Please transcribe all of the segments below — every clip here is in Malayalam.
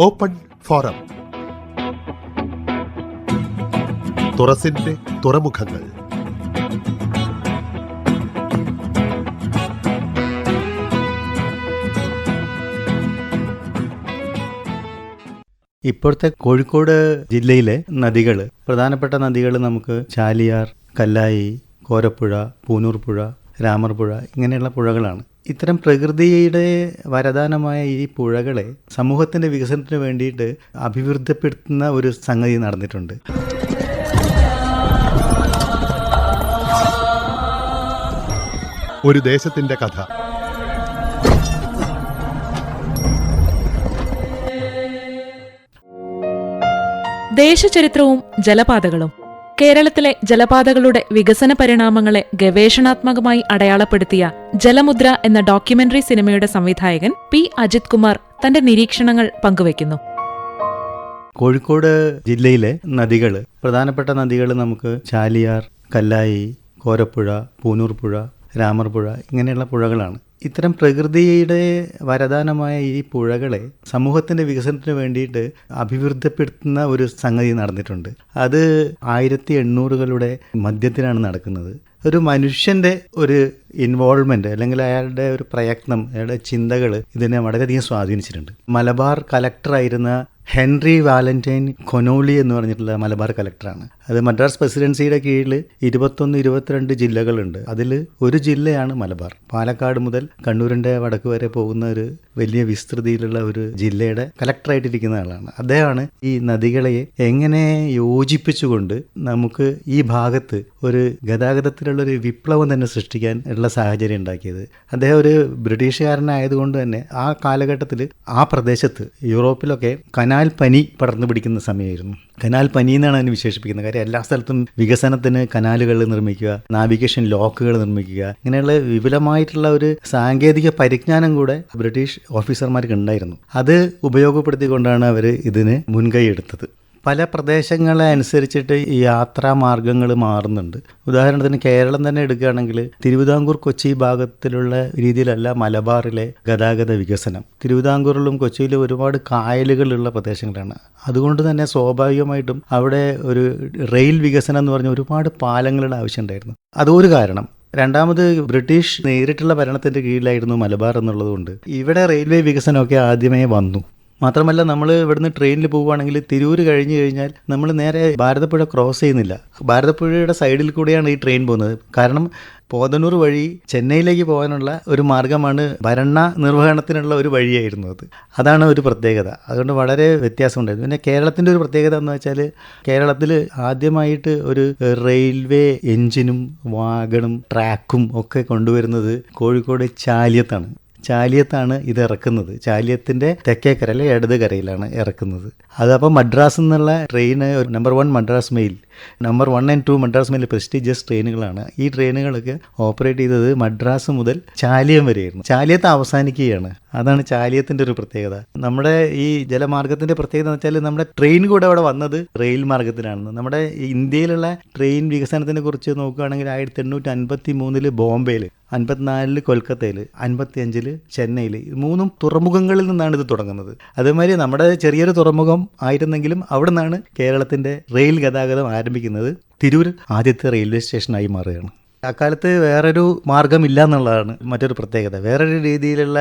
Open forum. തുറസിന്റെ തുറമുഖങ്ങൾ. ഇപ്പോഴത്തെ കോഴിക്കോട് ജില്ലയിലെ നദികൾ പ്രധാനപ്പെട്ട നദികൾ നമുക്ക് ചാലിയാർ കല്ലായി കോരപ്പുഴ പൂനൂർ പുഴ രാമർ ഇങ്ങനെയുള്ള പുഴകളാണ്. ഇത്തരം പ്രകൃതിയുടെ വരദാനമായ ഈ പുഴകളെ സമൂഹത്തിന്റെ വികസനത്തിന് വേണ്ടിയിട്ട് അഭിവൃദ്ധിപ്പെടുത്തുന്ന ഒരു സംഗതി നടന്നിട്ടുണ്ട്. ഒരു ദേശത്തിന്റെ കഥ. ദേശചരിത്രവും ജലപാതകളും. കേരളത്തിലെ ജലപാതകളുടെ വികസന പരിണാമങ്ങളെ ഗവേഷണാത്മകമായി അടയാളപ്പെടുത്തിയ ജലമുദ്ര എന്ന ഡോക്യുമെന്ററി സിനിമയുടെ സംവിധായകൻ പി അജിത് കുമാർ തന്റെ നിരീക്ഷണങ്ങൾ പങ്കുവയ്ക്കുന്നു. കോഴിക്കോട് ജില്ലയിലെ നദികൾ പ്രധാനപ്പെട്ട നദികൾ നമുക്ക് ചാലിയാർ കല്ലായി കോരപ്പുഴ പൂനൂർ പുഴ രാമർ ഇങ്ങനെയുള്ള പുഴകളാണ്. ഇത്തരം പ്രകൃതിയുടെ വരദാനമായ ഈ പുഴകളെ സമൂഹത്തിന്റെ വികസനത്തിന് വേണ്ടിയിട്ട് അഭിവൃദ്ധിപ്പെടുത്തുന്ന ഒരു സംഗതി നടന്നിട്ടുണ്ട്. അത് ആയിരത്തി എണ്ണൂറുകളുടെ മധ്യത്തിലാണ് നടക്കുന്നത്. ഒരു മനുഷ്യന്റെ ഒരു ഇൻവോൾവ്മെന്റ് അല്ലെങ്കിൽ അയാളുടെ ഒരു പ്രയത്നം അയാളുടെ ചിന്തകൾ ഇതിനെ വളരെയധികം സ്വാധീനിച്ചിട്ടുണ്ട്. മലബാർ കലക്ടറായിരുന്ന ഹെൻറി വാലന്റൈൻ കൊനോളി എന്ന് പറഞ്ഞിട്ടുള്ള മലബാർ കലക്ടറാണ്. അത് മദ്രാസ് പ്രസിഡൻസിയുടെ കീഴിൽ ഇരുപത്തൊന്ന് ഇരുപത്തിരണ്ട് ജില്ലകളുണ്ട്. അതിൽ ഒരു ജില്ലയാണ് മലബാർ. പാലക്കാട് മുതൽ കണ്ണൂരിന്റെ വടക്ക് വരെ പോകുന്ന ഒരു വലിയ വിസ്തൃതിയിലുള്ള ഒരു ജില്ലയുടെ കലക്ടറായിട്ടിരിക്കുന്ന ആളാണ്. അദ്ദേഹമാണ് ഈ നദികളെ എങ്ങനെ യോജിപ്പിച്ചുകൊണ്ട് നമുക്ക് ഈ ഭാഗത്ത് ഒരു ഗതാഗതത്തിലുള്ള ഒരു വിപ്ലവം തന്നെ സൃഷ്ടിക്കാൻ ഉള്ള സാഹചര്യം ഉണ്ടാക്കിയത്. അദ്ദേഹം ഒരു ബ്രിട്ടീഷുകാരനായതുകൊണ്ട് തന്നെ ആ കാലഘട്ടത്തിൽ ആ പ്രദേശത്ത് യൂറോപ്പിലൊക്കെ കനാൽ പനി പടർന്നു പിടിക്കുന്ന സമയമായിരുന്നു. കനാൽ പനി എന്നാണ് അതിന് വിശേഷിപ്പിക്കുന്നത്. കാര്യം എല്ലാ സ്ഥലത്തും വികസനത്തിന് കനാലുകൾ നിർമ്മിക്കുക നാവിഗേഷൻ ലോക്കുകൾ നിർമ്മിക്കുക ഇങ്ങനെയുള്ള വിപുലമായിട്ടുള്ള ഒരു സാങ്കേതിക പരിജ്ഞാനം കൂടെ ബ്രിട്ടീഷ് ഓഫീസർമാർക്ക് ഉണ്ടായിരുന്നു. അത് ഉപയോഗപ്പെടുത്തിക്കൊണ്ടാണ് അവർ ഇതിന് മുൻകൈ എടുത്തത്. പല പ്രദേശങ്ങളെ അനുസരിച്ചിട്ട് യാത്രാ മാർഗങ്ങൾ മാറുന്നുണ്ട്. ഉദാഹരണത്തിന് കേരളം തന്നെ എടുക്കുകയാണെങ്കിൽ തിരുവിതാംകൂർ കൊച്ചി ഭാഗത്തിലുള്ള രീതിയിലല്ല മലബാറിലെ ഗതാഗത വികസനം. തിരുവിതാംകൂറിലും കൊച്ചിയിലും ഒരുപാട് കായലുകളുള്ള പ്രദേശങ്ങളാണ്. അതുകൊണ്ട് തന്നെ സ്വാഭാവികമായിട്ടും അവിടെ ഒരു റെയിൽ വികസനം എന്ന് പറഞ്ഞ ഒരുപാട് പാലങ്ങളുടെ ആവശ്യമുണ്ടായിരുന്നു അതൊരു കാരണം. രണ്ടാമത് ബ്രിട്ടീഷ് നേരിട്ടുള്ള ഭരണത്തിന്റെ കീഴിലായിരുന്നു മലബാർ എന്നുള്ളതുകൊണ്ട് ഇവിടെ റെയിൽവേ വികസനമൊക്കെ ആദ്യമേ വന്നു. മാത്രമല്ല നമ്മൾ ഇവിടുന്ന് ട്രെയിനിൽ പോവുകയാണെങ്കിൽ തിരൂർ കഴിഞ്ഞ് കഴിഞ്ഞാൽ നമ്മൾ നേരെ ഭാരതപ്പുഴ ക്രോസ് ചെയ്യുന്നില്ല. ഭാരതപ്പുഴയുടെ സൈഡിൽ കൂടെയാണ് ഈ ട്രെയിൻ പോകുന്നത്. കാരണം പോതനൂർ വഴി ചെന്നൈയിലേക്ക് പോകാനുള്ള ഒരു മാർഗമാണ് ഭരണ നിർവഹണത്തിനുള്ള ഒരു വഴിയായിരുന്നു അത്. അതാണ് ഒരു പ്രത്യേകത. അതുകൊണ്ട് വളരെ വ്യത്യാസമുണ്ടായിരുന്നു. പിന്നെ കേരളത്തിന്റെ ഒരു പ്രത്യേകത എന്ന് വെച്ചാൽ കേരളത്തിൽ ആദ്യമായിട്ട് ഒരു റെയിൽവേ എഞ്ചിനും വാഗണും ട്രാക്കും ഒക്കെ കൊണ്ടുവരുന്നത് കോഴിക്കോട് ചാലിയത്താണ്. ചാലിയത്താണ് ഇത് ഇറക്കുന്നത്. ചാലിയത്തിന്റെ തെക്കേക്കര അല്ലെ ഇടത് കരയിലാണ് ഇറക്കുന്നത്. അതപ്പോൾ മദ്രാസ് എന്നുള്ള train number one Madras mail number one and two Madras മേലെ പ്രസ്റ്റീജിയസ് ട്രെയിനുകളാണ് ഈ ട്രെയിനുകളൊക്കെ ഓപ്പറേറ്റ് ചെയ്തത് മദ്രാസ് മുതൽ ചാലിയം വരെയായിരുന്നു. ചാലിയത്ത് അവസാനിക്കുകയാണ്. അതാണ് ചാലിയത്തിന്റെ ഒരു പ്രത്യേകത. നമ്മുടെ ഈ ജലമാർഗത്തിന്റെ പ്രത്യേകത എന്ന് വെച്ചാൽ നമ്മുടെ ട്രെയിൻ കൂടെ അവിടെ വന്നത് റെയിൽ മാർഗത്തിലാണ് നമ്മുടെ ഇന്ത്യയിലുള്ള ട്രെയിൻ വികസനത്തിനെ കുറിച്ച് നോക്കുകയാണെങ്കിൽ ആയിരത്തി എണ്ണൂറ്റി അൻപത്തി മൂന്നിൽ ബോംബെയിൽ അൻപത്തിനാലിൽ കൊൽക്കത്തയിൽ അൻപത്തി അഞ്ചിൽ ചെന്നൈയിൽ മൂന്നും തുറമുഖങ്ങളിൽ നിന്നാണ് ഇത് തുടങ്ങുന്നത്. അതേമാതിരി നമ്മുടെ ചെറിയൊരു തുറമുഖം ആയിരുന്നെങ്കിലും അവിടെ നിന്നാണ് കേരളത്തിന്റെ റെയിൽ ഗതാഗതം ആരംഭിക്കുന്നത് തിരൂർ ആദ്യത്തെ റെയിൽവേ സ്റ്റേഷനായി മാറുകയാണ്. അക്കാലത്ത് വേറൊരു മാർഗമില്ല എന്നുള്ളതാണ് മറ്റൊരു പ്രത്യേകത. വേറൊരു രീതിയിലുള്ള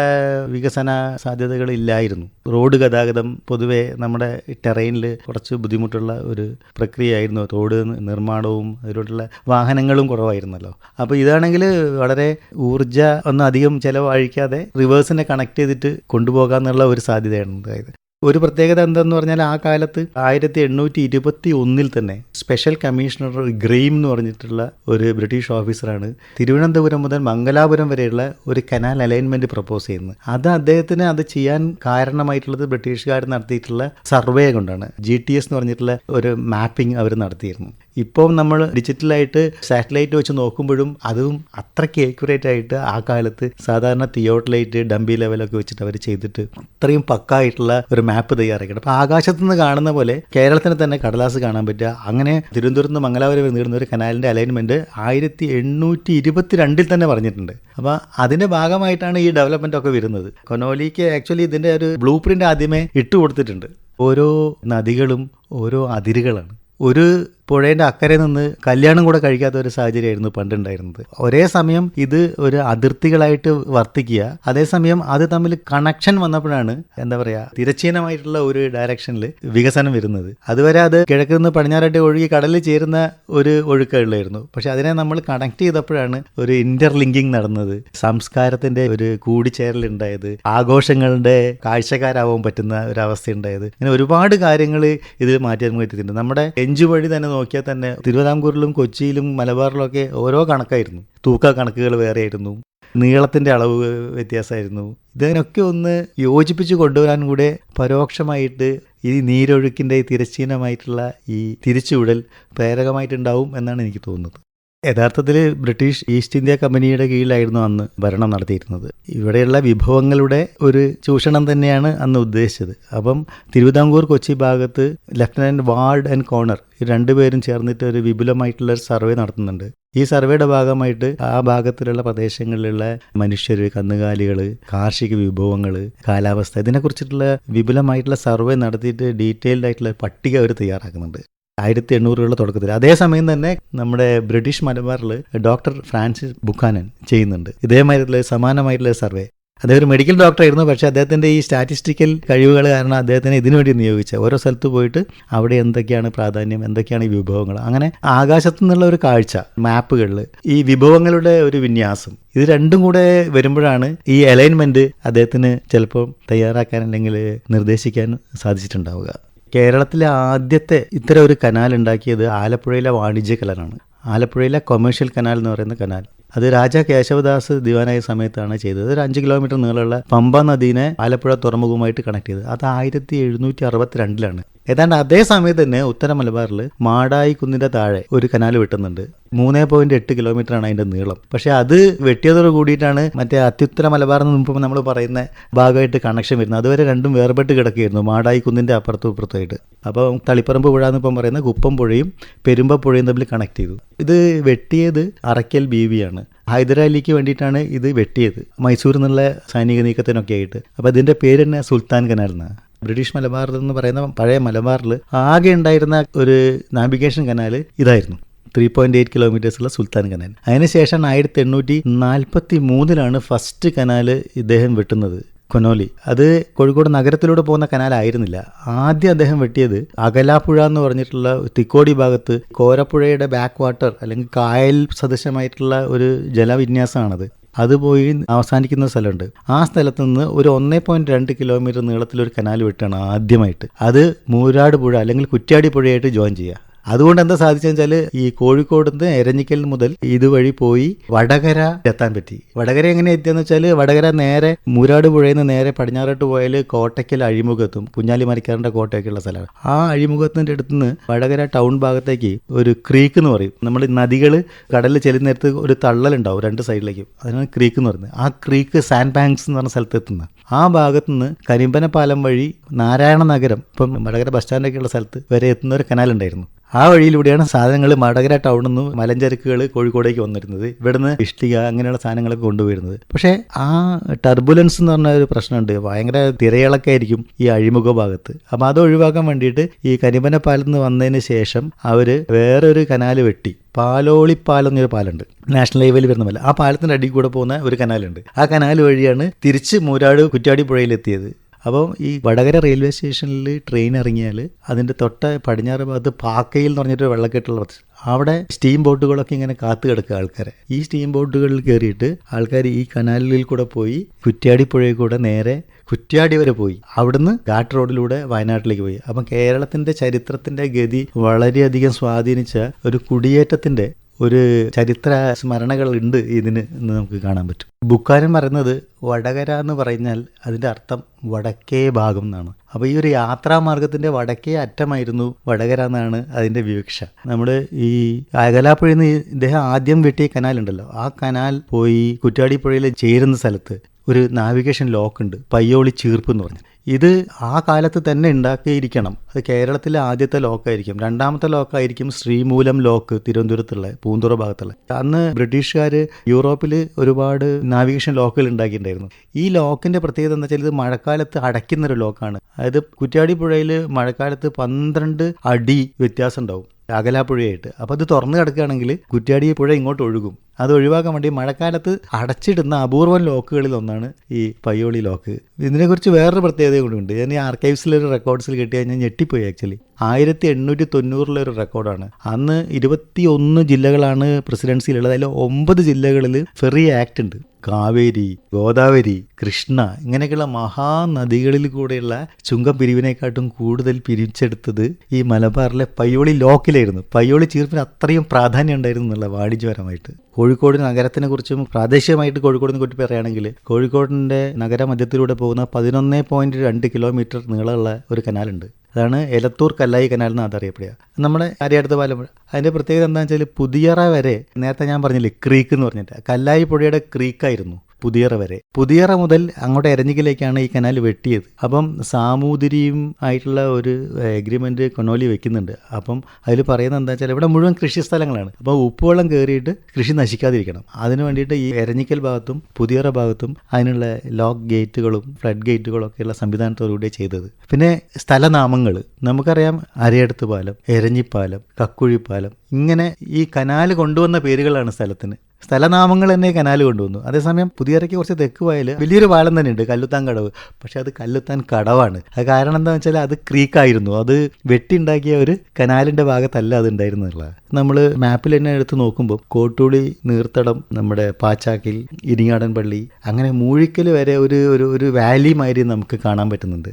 വികസന സാധ്യതകൾ ഇല്ലായിരുന്നു. റോഡ് ഗതാഗതം പൊതുവേ നമ്മുടെ ടെറൈനിൽ കുറച്ച് ബുദ്ധിമുട്ടുള്ള ഒരു പ്രക്രിയയായിരുന്നു. റോഡ് നിർമ്മാണവും അതിലോട്ടുള്ള വാഹനങ്ങളും കുറവായിരുന്നല്ലോ. അപ്പോൾ ഇതാണെങ്കിൽ വളരെ ഊർജ ഒന്നും അധികം ചിലവഴിക്കാതെ റിവേഴ്സിനെ കണക്ട് ചെയ്തിട്ട് കൊണ്ടുപോകാന്നുള്ള ഒരു സാധ്യതയാണ് ഉണ്ടായത്. ഒരു പ്രത്യേകത എന്തെന്ന് പറഞ്ഞാൽ ആ കാലത്ത് ആയിരത്തി എണ്ണൂറ്റി ഇരുപത്തി ഒന്നിൽ തന്നെ സ്പെഷ്യൽ കമ്മീഷണർ ഗ്രെയിം എന്ന് പറഞ്ഞിട്ടുള്ള ഒരു ബ്രിട്ടീഷ് ഓഫീസറാണ് തിരുവനന്തപുരം മുതൽ മംഗലാപുരം വരെയുള്ള ഒരു കനാൽ അലൈൻമെന്റ് പ്രപ്പോസ് ചെയ്യുന്നത്. അത് അദ്ദേഹത്തിന് അത് ചെയ്യാൻ കാരണമായിട്ടുള്ളത് ബ്രിട്ടീഷുകാർ നടത്തിയിട്ടുള്ള സർവേ കൊണ്ടാണ്. ജി ടി എസ് എന്ന് പറഞ്ഞിട്ടുള്ള ഒരു മാപ്പിംഗ് അവർ നടത്തിയിരുന്നു. ഇപ്പം നമ്മൾ ഡിജിറ്റലായിട്ട് സാറ്റലൈറ്റ് വെച്ച് നോക്കുമ്പോഴും അതും അത്രയ്ക്ക് ഏക്യുറേറ്റ് ആയിട്ട് ആ കാലത്ത് സാധാരണ തിയോട്ടലൈറ്റ് ഡംബി ലെവലൊക്കെ വെച്ചിട്ട് അവർ ചെയ്തിട്ട് അത്രയും പക്കായിട്ടുള്ള ഒരു മാപ്പ് തയ്യാറാക്കിയിട്ട് അപ്പോൾ ആകാശത്ത് നിന്ന് കാണുന്ന പോലെ കേരളത്തിന് തന്നെ കടലാസ് കാണാൻ പറ്റുക. അങ്ങനെ തിരുവനന്തപുരത്ത് നിന്ന് മംഗലാപുരം വരെ നീളുന്ന ഒരു കനാലിന്റെ അലൈൻമെന്റ് ആയിരത്തി എണ്ണൂറ്റി ഇരുപത്തി രണ്ടിൽ തന്നെ പറഞ്ഞിട്ടുണ്ട്. അപ്പോൾ അതിന്റെ ഭാഗമായിട്ടാണ് ഈ ഡെവലപ്മെന്റ് ഒക്കെ വരുന്നത്. കൊനോലിക്ക് ആക്ച്വലി ഇതിന്റെ ഒരു ബ്ലൂ പ്രിന്റ് ആദ്യമേ ഇട്ട് കൊടുത്തിട്ടുണ്ട്. ഓരോ നദികളും ഓരോ അതിരുകളാണ്. ഒരു പുഴേന്റെ അക്കരെ നിന്ന് കല്യാണം കൂടെ കഴിക്കാത്ത ഒരു സാഹചര്യമായിരുന്നു പണ്ടുണ്ടായിരുന്നത്. ഒരേ സമയം ഇത് ഒരു അതിർത്തികളായിട്ട് വർത്തിക്കുക അതേസമയം അത് തമ്മിൽ കണക്ഷൻ വന്നപ്പോഴാണ് എന്താ പറയുക തിരച്ചീനമായിട്ടുള്ള ഒരു ഡയറക്ഷനിൽ വികസനം വരുന്നത്. അതുവരെ അത് കിഴക്ക് നിന്ന് പടിഞ്ഞാറായിട്ട് ഒഴുകി കടലിൽ ചേരുന്ന ഒരു ഒഴുക്കുകളിലായിരുന്നു പക്ഷെ അതിനെ നമ്മൾ കണക്ട് ചെയ്തപ്പോഴാണ് ഒരു ഇന്റർലിങ്കിങ് നടന്നത്. സംസ്കാരത്തിന്റെ ഒരു കൂടിച്ചേരൽ ഉണ്ടായത് ആഘോഷങ്ങളുടെ കാഴ്ചക്കാരാവാൻ പറ്റുന്ന ഒരു അവസ്ഥ ഉണ്ടായത്. ഇങ്ങനെ ഒരുപാട് കാര്യങ്ങൾ ഇതിൽ മാറ്റാൻ നമ്മുടെ എഞ്ചു വഴി തന്നെ നോക്കിയാൽ തന്നെ തിരുവിതാംകൂറിലും കൊച്ചിയിലും മലബാറിലൊക്കെ ഓരോ കണക്കായിരുന്നു. തൂക്ക കണക്കുകൾ വേറെയായിരുന്നു. നീളത്തിന്റെ അളവ് വ്യത്യാസമായിരുന്നു. ഇതിനൊക്കെ ഒന്ന് യോജിപ്പിച്ച് കൊണ്ടുവരാൻ കൂടെ പരോക്ഷമായിട്ട് ഈ നീരൊഴുക്കിന്റെ തിരശ്ചീനമായിട്ടുള്ള ഈ തിരിച്ചുവിടൽ പ്രേരകമായിട്ടുണ്ടാവും എന്നാണ് എനിക്ക് തോന്നുന്നത്. യഥാർത്ഥത്തിൽ ബ്രിട്ടീഷ് ഈസ്റ്റ് ഇന്ത്യ കമ്പനിയുടെ കീഴിലായിരുന്നു അന്ന് ഭരണം നടത്തിയിരുന്നത്. ഇവിടെയുള്ള വിഭവങ്ങളുടെ ഒരു ചൂഷണം തന്നെയാണ് അന്ന് ഉദ്ദേശിച്ചത്. അപ്പം തിരുവിതാംകൂർ കൊച്ചി ഭാഗത്ത് ലെഫ്റ്റനന്റ് വാർഡ് ആൻഡ് കോണർ രണ്ടുപേരും ചേർന്നിട്ട് ഒരു വിപുലമായിട്ടുള്ള സർവേ നടത്തുന്നുണ്ട്. ഈ സർവേയുടെ ഭാഗമായിട്ട് ആ ഭാഗത്തിലുള്ള പ്രദേശങ്ങളിലുള്ള മനുഷ്യർ കന്നുകാലികൾ കാർഷിക വിഭവങ്ങൾ കാലാവസ്ഥ ഇതിനെക്കുറിച്ചിട്ടുള്ള വിപുലമായിട്ടുള്ള സർവേ നടത്തിയിട്ട് ഡീറ്റെയിൽഡ് ആയിട്ടുള്ള പട്ടിക അവർ തയ്യാറാക്കുന്നുണ്ട്. ആയിരത്തി എണ്ണൂറുകളുടെ തുടക്കത്തിൽ അതേസമയം തന്നെ നമ്മുടെ ബ്രിട്ടീഷ് മലബാറിൽ ഡോക്ടർ ഫ്രാൻസിസ് ബുക്കാനൻ ചെയ്യുന്നുണ്ട്. ഇതേമാതിരിയുള്ള സമാനമായിട്ടുള്ള സർവേ. അദ്ദേഹം ഒരു മെഡിക്കൽ ഡോക്ടർ ആയിരുന്നു പക്ഷേ അദ്ദേഹത്തിന്റെ ഈ സ്റ്റാറ്റിസ്റ്റിക്കൽ കഴിവുകൾ കാരണം അദ്ദേഹത്തിനെ ഇതിനുവേണ്ടി നിയോഗിച്ച ഓരോ സ്ഥലത്ത് പോയിട്ട് അവിടെ എന്തൊക്കെയാണ് പ്രാധാന്യം എന്തൊക്കെയാണ് ഈ വിഭവങ്ങൾ അങ്ങനെ ആകാശത്തു നിന്നുള്ള ഒരു കാഴ്ച മാപ്പുകളിൽ ഈ വിഭവങ്ങളുടെ ഒരു വിന്യാസം. ഇത് രണ്ടും കൂടെ വരുമ്പോഴാണ് ഈ അലൈൻമെന്റ് അദ്ദേഹത്തിന് ചിലപ്പോൾ തയ്യാറാക്കാൻ അല്ലെങ്കിൽ നിർദ്ദേശിക്കാൻ സാധിച്ചിട്ടുണ്ടാവുക. കേരളത്തിലെ ആദ്യത്തെ ഇത്തരം ഒരു കനാൽ ഉണ്ടാക്കിയത് ആലപ്പുഴയിലെ വാണിജ്യ കനാലാണ് ആലപ്പുഴയിലെ കൊമേഴ്ഷ്യൽ കനാൽ എന്ന് പറയുന്ന കനാൽ. അത് രാജാ കേശവദാസ് ദിവാനായ സമയത്താണ് ചെയ്തത്. ഒരു അഞ്ച് കിലോമീറ്റർ നീളമുള്ള പമ്പ നദീനെ ആലപ്പുഴ തുറമുഖവുമായിട്ട് കണക്ട് ചെയ്തത്. അത് ആയിരത്തി എഴുന്നൂറ്റി അറുപത്തിരണ്ടിലാണ്. ഏതാണ്ട് അതേ സമയത്ത് തന്നെ ഉത്തര മലബാറിൽ മാടായി കുന്നിന്റെ താഴെ ഒരു കനാൽ വെട്ടുന്നുണ്ട്. മൂന്നേ പോയിന്റ് എട്ട് കിലോമീറ്റർ ആണ് അതിന്റെ നീളം. പക്ഷെ അത് വെട്ടിയതോട് കൂടിയിട്ടാണ് മറ്റേ അത്യുത്തര മലബാർ എന്ന് മുമ്പ് നമ്മൾ പറയുന്ന ഭാഗമായിട്ട് കണക്ഷൻ വരുന്നത്. അതുവരെ രണ്ടും വേർപെട്ട് കിടക്കുകയായിരുന്നു മാടായി കുന്നിന്റെ അപ്പുറത്തും ഇപ്പുറത്തുമായിട്ട്. അപ്പോൾ തളിപ്പറമ്പ് പുഴ എന്നിപ്പം പറയുന്ന കുപ്പം പുഴയും പെരുമ്പ പുഴയും തമ്മിൽ കണക്ട് ചെയ്തു. ഇത് വെട്ടിയത് അറക്കൽ ബീവിയാണ് ഹൈദരാലിക്ക് വേണ്ടിയിട്ടാണ് ഇത് വെട്ടിയത്. മൈസൂരിൽ നിന്നുള്ള സൈനിക നീക്കത്തിനൊക്കെ ആയിട്ട്. അപ്പോൾ ഇതിന്റെ പേര് തന്നെ സുൽത്താൻ കനാൽ എന്നാണ്. ബ്രിട്ടീഷ് മലബാർ എന്ന് പറയുന്ന പഴയ മലബാറിൽ ആകെ ഉണ്ടായിരുന്ന ഒരു നാവിഗേഷൻ കനാല് ഇതായിരുന്നു. ത്രീ പോയിന്റ് എയ്റ്റ് കിലോമീറ്റേഴ്സുള്ള സുൽത്താൻ കനാൽ. അതിനുശേഷം ആയിരത്തി എണ്ണൂറ്റി നാൽപ്പത്തി മൂന്നിലാണ് ഫസ്റ്റ് കനാല് ഇദ്ദേഹം വെട്ടുന്നത് കൊനോലി. അത് കോഴിക്കോട് നഗരത്തിലൂടെ പോകുന്ന കനാലായിരുന്നില്ല ആദ്യം അദ്ദേഹം വെട്ടിയത് അകലാപ്പുഴ എന്ന് പറഞ്ഞിട്ടുള്ള തിക്കോടി ഭാഗത്ത് കോരപ്പുഴയുടെ ബാക്ക് വാട്ടർ അല്ലെങ്കിൽ കായൽ സദൃശമായിട്ടുള്ള ഒരു ജലവിന്യാസമാണത്. അത് പോയി അവസാനിക്കുന്ന സ്ഥലമുണ്ട്. ആ സ്ഥലത്ത് നിന്ന് ഒരു ഒന്നേ പോയിന്റ് രണ്ട് കിലോമീറ്റർ നീളത്തിലൊരു കനാൽ വെട്ടാണ് ആദ്യമായിട്ട്. അത് മൂരാട് പുഴ അല്ലെങ്കിൽ കുറ്റ്യാടി പുഴയായിട്ട് ജോയിൻ ചെയ്യുക. അതുകൊണ്ട് എന്താ സാധിച്ചു വെച്ചാൽ ഈ കോഴിക്കോട് നിന്ന് എരഞ്ഞിക്കൽ മുതൽ ഇതുവഴി പോയി വടകര എത്താൻ പറ്റി. വടകര എങ്ങനെ എത്തിയെന്ന് വെച്ചാൽ വടകര നേരെ മുരാട് പുഴയിൽ നിന്ന് നേരെ പടിഞ്ഞാറോട്ട് പോയാൽ കോട്ടയ്ക്കൽ അഴിമുഖത്തും കുഞ്ഞാലി മരിക്കാറിന്റെ കോട്ടയൊക്കെയുള്ള സ്ഥലമാണ്. ആ അഴിമുഖത്തിന്റെ അടുത്ത് നിന്ന് വടകര ടൗൺ ഭാഗത്തേക്ക് ഒരു ക്രീക്ക് എന്ന് പറയും. നമ്മൾ നദികൾ കടലിൽ ചെല്ലുന്നിടത്ത് ഒരു തള്ളലുണ്ടാവും രണ്ട് സൈഡിലേക്കും. അതിനാണ് ക്രീക്ക് എന്ന് പറയുന്നത്. ആ ക്രീക്ക് സാൻഡ് ബാങ്ക്സ് എന്ന് പറഞ്ഞ സ്ഥലത്ത് എത്തുന്ന. ആ ഭാഗത്ത് നിന്ന് കരിമ്പന പാലം വഴി നാരായണ നഗരം ഇപ്പം വടകര ബസ് സ്റ്റാൻഡൊക്കെയുള്ള സ്ഥലത്ത് വരെ എത്തുന്ന ഒരു കനാൽ ഉണ്ടായിരുന്നു ആ വഴിയിലൂടെയാണ് സാധനങ്ങൾ മടകര ടൗണിൽ നിന്ന് മലഞ്ചരക്കുകൾ കോഴിക്കോടേക്ക് വന്നിരുന്നത്. ഇവിടുന്ന് ഇഷ്ടിക അങ്ങനെയുള്ള സാധനങ്ങളൊക്കെ കൊണ്ടുവരുന്നത് പക്ഷേ ആ ടർബുലൻസ് എന്ന് പറഞ്ഞ ഒരു പ്രശ്നമുണ്ട്. ഭയങ്കര തിരയിളൊക്കെ ആയിരിക്കും ഈ അഴിമുഖ ഭാഗത്ത്. അപ്പം അത് ഒഴിവാക്കാൻ വേണ്ടിയിട്ട് ഈ കരിമന പാലത്ത് നിന്ന് വന്നതിന് ശേഷം അവർ വേറൊരു കനാൽ വെട്ടി. പാലോളിപ്പാലം എന്നൊരു പാലുണ്ട്. നാഷണൽ ഹൈവേയിൽ വരുന്ന പോലെ. ആ പാലത്തിന്റെ അടിയിൽ കൂടെ പോകുന്ന ഒരു കനാലുണ്ട്. ആ കനാൽ വഴിയാണ് തിരിച്ച് മൂരാട് കുറ്റാടി പുഴയിലെത്തിയത്. അപ്പോൾ ഈ വടകര റെയിൽവേ സ്റ്റേഷനിൽ ട്രെയിൻ ഇറങ്ങിയാൽ അതിന്റെ തൊട്ട പടിഞ്ഞാറ് ഭാഗത്ത് പാക്കയിൽ എന്ന് പറഞ്ഞിട്ട് വെള്ളക്കെട്ടുള്ള അവിടെ സ്റ്റീം ബോട്ടുകളൊക്കെ ഇങ്ങനെ കാത്തു കിടക്കുക ആൾക്കാരെ. ഈ സ്റ്റീം ബോട്ടുകളിൽ കയറിയിട്ട് ആൾക്കാർ ഈ കനാലിൽ കൂടെ പോയി കുറ്റ്യാടി പുഴയിൽ കൂടെ നേരെ കുറ്റ്യാടി വരെ പോയി. അവിടുന്ന് ഘാട്ട് റോഡിലൂടെ വയനാട്ടിലേക്ക് പോയി. അപ്പം കേരളത്തിന്റെ ചരിത്രത്തിന്റെ ഗതി വളരെയധികം സ്വാധീനിച്ച ഒരു കുടിയേറ്റത്തിന്റെ ഒരു ചരിത്ര സ്മരണകൾ ഉണ്ട് ഇതിന് എന്ന് നമുക്ക് കാണാൻ പറ്റും. ബുക്കാരൻ പറയുന്നത് വടകര എന്ന് പറഞ്ഞാൽ അതിന്റെ അർത്ഥം വടക്കേ ഭാഗം എന്നാണ്. അപ്പോൾ ഈ ഒരു യാത്രാമാർഗത്തിന്റെ വടക്കേ അറ്റമായിരുന്നു വടകര എന്നാണ് അതിന്റെ വിവക്ഷ. നമ്മൾ ഈ അകലാപ്പുഴയിൽ നിന്ന് ഇദ്ദേഹം ആദ്യം വെട്ടിയ കനാലുണ്ടല്ലോ ആ കനാൽ പോയി കുറ്റാടിപ്പുഴയിൽ ചേരുന്ന സ്ഥലത്ത് ഒരു നാവിഗേഷൻ ലോക്ക് ഉണ്ട്. പയ്യോളി ചീർപ്പ് എന്ന് പറഞ്ഞു ഇത് ആ കാലത്ത് തന്നെ ഉണ്ടാക്കിയിരിക്കണം. അത് കേരളത്തിലെ ആദ്യത്തെ ലോക്കായിരിക്കും. രണ്ടാമത്തെ ലോക്കായിരിക്കും ശ്രീമൂലം ലോക്ക് തിരുവനന്തപുരത്തുള്ള പൂന്തുറ ഭാഗത്തുള്ള. അന്ന് ബ്രിട്ടീഷുകാർ യൂറോപ്പിൽ ഒരുപാട് നാവിഗേഷൻ ലോക്കുകൾ ഉണ്ടാക്കിയിട്ടുണ്ടായിരുന്നു. ഈ ലോക്കിന്റെ പ്രത്യേകത എന്താ വെച്ചാൽ ഇത് മഴക്കാലത്ത് അടയ്ക്കുന്ന ഒരു ലോക്കാണ്. അതായത് കുറ്റ്യാടി പുഴയിൽ മഴക്കാലത്ത് പന്ത്രണ്ട് അടി വ്യത്യാസം ഉണ്ടാവും അകലാപ്പുഴയായിട്ട് അപ്പോൾ അത് തുറന്നു കിടക്കുകയാണെങ്കിൽ കുറ്റ്യാടി പുഴ ഇങ്ങോട്ട് ഒഴുകും. അത് ഒഴിവാക്കാൻ വേണ്ടി മഴക്കാലത്ത് അടച്ചിടുന്ന അപൂർവം ലോക്കുകളിൽ ഒന്നാണ് ഈ പയ്യോളി ലോക്ക്. ഇതിനെക്കുറിച്ച് വേറൊരു പ്രത്യേകത കൂടിയുണ്ട് ഞാൻ ഈ ആർക്കൈവ്സിലൊരു റെക്കോർഡ്സിൽ കിട്ടി കഴിഞ്ഞാൽ ഞെട്ടിപ്പോയി ആക്ച്വലി ആയിരത്തി എണ്ണൂറ്റി തൊണ്ണൂറിലെ ഒരു റെക്കോർഡാണ്. അന്ന് ഇരുപത്തി ഒന്ന് ജില്ലകളാണ് പ്രസിഡൻസിയിലുള്ളത്. അതിൽ ഒമ്പത് ജില്ലകളിൽ ഫെറി ആക്ട് ഉണ്ട്. കാവേരി ഗോദാവരി കൃഷ്ണ ഇങ്ങനെയൊക്കെയുള്ള മഹാനദികളിൽ കൂടെയുള്ള ചുങ്കം പിരിവിനെക്കാട്ടും കൂടുതൽ പിരിച്ചെടുത്തത് ഈ മലബാറിലെ പയ്യോളി ലോക്കിലായിരുന്നു. പയ്യോളി ചീർപ്പിന് അത്രയും പ്രാധാന്യം ഉണ്ടായിരുന്നു എന്നുള്ള വാണിജ്യപരമായിട്ട്. കോഴിക്കോട് നഗരത്തിനെ കുറിച്ചും പ്രാദേശികമായിട്ട് കോഴിക്കോടിനെ കുറിച്ച് പറയുകയാണെങ്കിൽ കോഴിക്കോടിന്റെ നഗരമധ്യത്തിലൂടെ പോകുന്ന പതിനൊന്ന് പോയിന്റ് രണ്ട് കിലോമീറ്റർ നീളമുള്ള ഒരു കനാലുണ്ട്. അതാണ് എലത്തൂർ കല്ലായി കനാൽ എന്നാണ് അതറിയപ്പെടുക. നമ്മുടെ അരിയടുത്ത പാലപ്പുഴ അതിന്റെ പ്രത്യേകത എന്താണെന്ന് വെച്ചാൽ പുതിയറ വരെ നേരത്തെ ഞാൻ പറഞ്ഞില്ലേ ക്രീക്ക് എന്ന് പറഞ്ഞിട്ട്. കല്ലായി പുഴയുടെ ക്രീക്കായിരുന്നു. പുതിയറ വരെ. പുതിയറ മുതൽ അങ്ങോട്ട് എരഞ്ഞിക്കലേക്കാണ് ഈ കനാൽ വെട്ടിയത്. അപ്പം സാമൂതിരിയും ആയിട്ടുള്ള ഒരു എഗ്രിമെന്റ് കൊണോലി വെക്കുന്നുണ്ട്. അപ്പം അതിൽ പറയുന്നത് എന്താ വെച്ചാൽ ഇവിടെ മുഴുവൻ കൃഷി സ്ഥലങ്ങളാണ്. അപ്പോൾ ഉപ്പുവെള്ളം കയറിയിട്ട് കൃഷി നശിക്കാതിരിക്കണം. അതിനു വേണ്ടിയിട്ട് ഈ എരഞ്ഞിക്കൽ ഭാഗത്തും പുതിയറ ഭാഗത്തും അതിനുള്ള ലോക്ക് ഗേറ്റുകളും ഫ്ലഡ് ഗേറ്റുകളും ഒക്കെയുള്ള സംവിധാനത്തോടുകൂടി ചെയ്തത്. പിന്നെ സ്ഥലനാമങ്ങൾ നമുക്കറിയാം അരയടുത്ത് പാലം എരഞ്ഞിപ്പാലം കക്കുഴിപ്പാലം. ഇങ്ങനെ ഈ കനാൽ കൊണ്ടുവന്ന പേരുകളാണ് സ്ഥലത്തിന്. സ്ഥലനാമങ്ങൾ തന്നെ കനാൽ കൊണ്ടുവന്നു. അതേസമയം പുതിയറയ്ക്ക് കുറച്ച് തെക്ക് പോയാൽ വലിയൊരു പാലം തന്നെ ഉണ്ട് കല്ലുത്താൻ കടവ്. പക്ഷെ അത് കല്ലുത്താൻ കടവാണ്. അത് കാരണം എന്താ വെച്ചാൽ അത് ക്രീക്കായിരുന്നു. അത് വെട്ടിണ്ടാക്കിയ ഒരു കനാലിന്റെ ഭാഗത്തല്ല അത് ഉണ്ടായിരുന്നുള്ള നമ്മൾ മാപ്പിൽ തന്നെ എടുത്ത് നോക്കുമ്പോൾ കോട്ടൂളി നീർത്തടം നമ്മുടെ പാച്ചാക്കിൽ ഇരിങ്ങാടൻ പള്ളി അങ്ങനെ മൂഴിക്കൽ വരെ ഒരു ഒരു ഒരു വാലി മാതിരി നമുക്ക് കാണാൻ പറ്റുന്നുണ്ട്.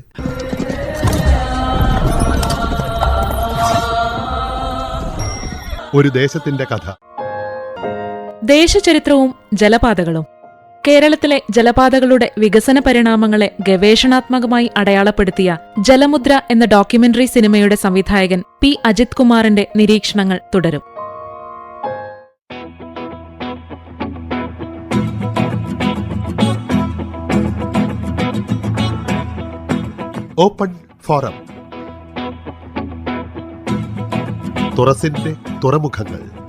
ഒരു ദേശത്തിന്റെ കഥ. ദേശചരിത്രവും ജലപാതകളും. കേരളത്തിലെ ജലപാതകളുടെ വികസന പരിണാമങ്ങളെ ഗവേഷണാത്മകമായി അടയാളപ്പെടുത്തിയ ജലമുദ്ര എന്ന ഡോക്യുമെന്ററി സിനിമയുടെ സംവിധായകൻ പി. അജിത് കുമാറിന്റെ നിരീക്ഷണങ്ങൾ തുടരും. ഓപ്പൺ ഫോറം തുറസിന്റെ തുറമുഖങ്ങൾ.